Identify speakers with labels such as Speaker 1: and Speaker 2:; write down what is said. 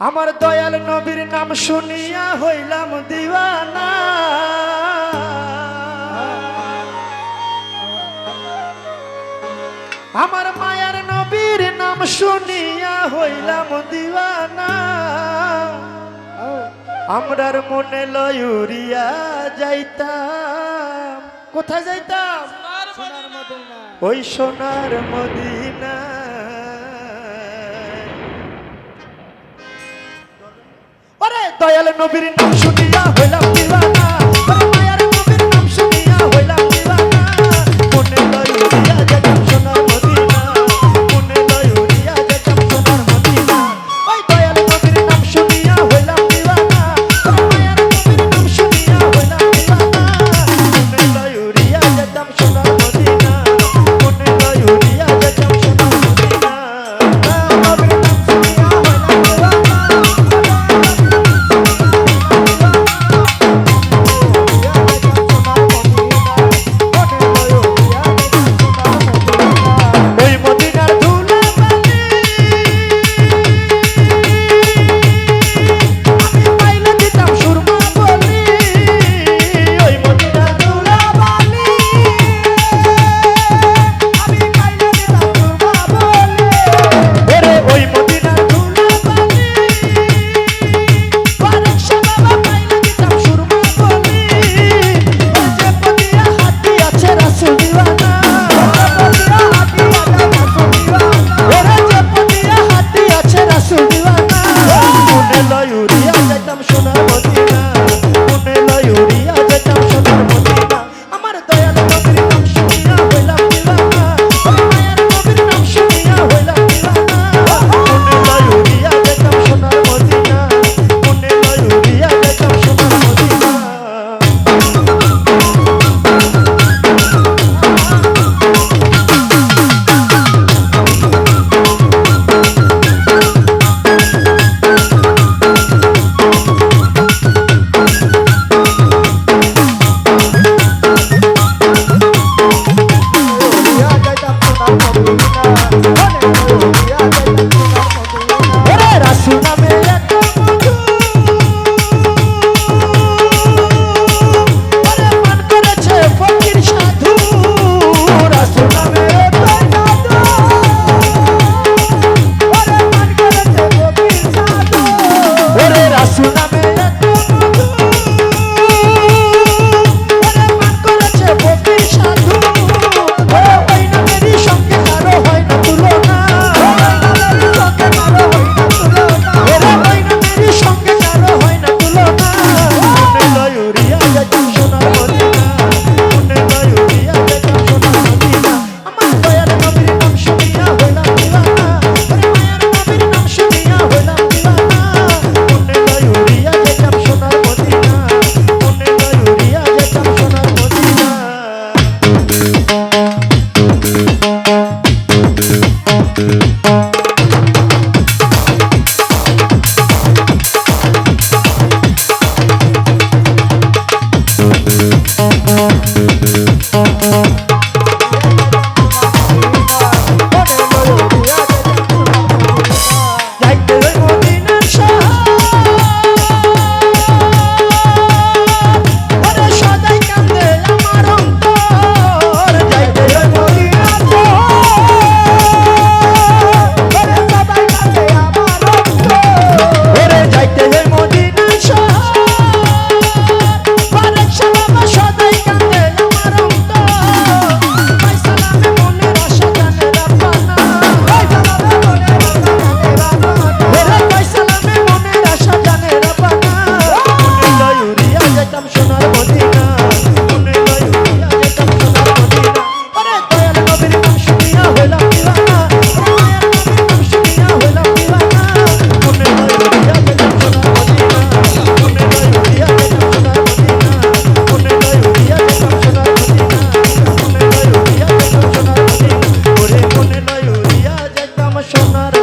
Speaker 1: আমার দয়াল নবীর নাম শুনিয়া হইলাম দিওয়ানা। আমার মায়ার নবীর নাম শুনিয়া হইলাম দিওয়ানা। আমরার মনে লয়ুরিয়া যাইতাম। কোথায় যাইতাম? ওই সোনার মদিনা দয়াল নবীর নাম শুনিয়া হইলাম দিওয়ানা সুনামে এক Thank you. সোনার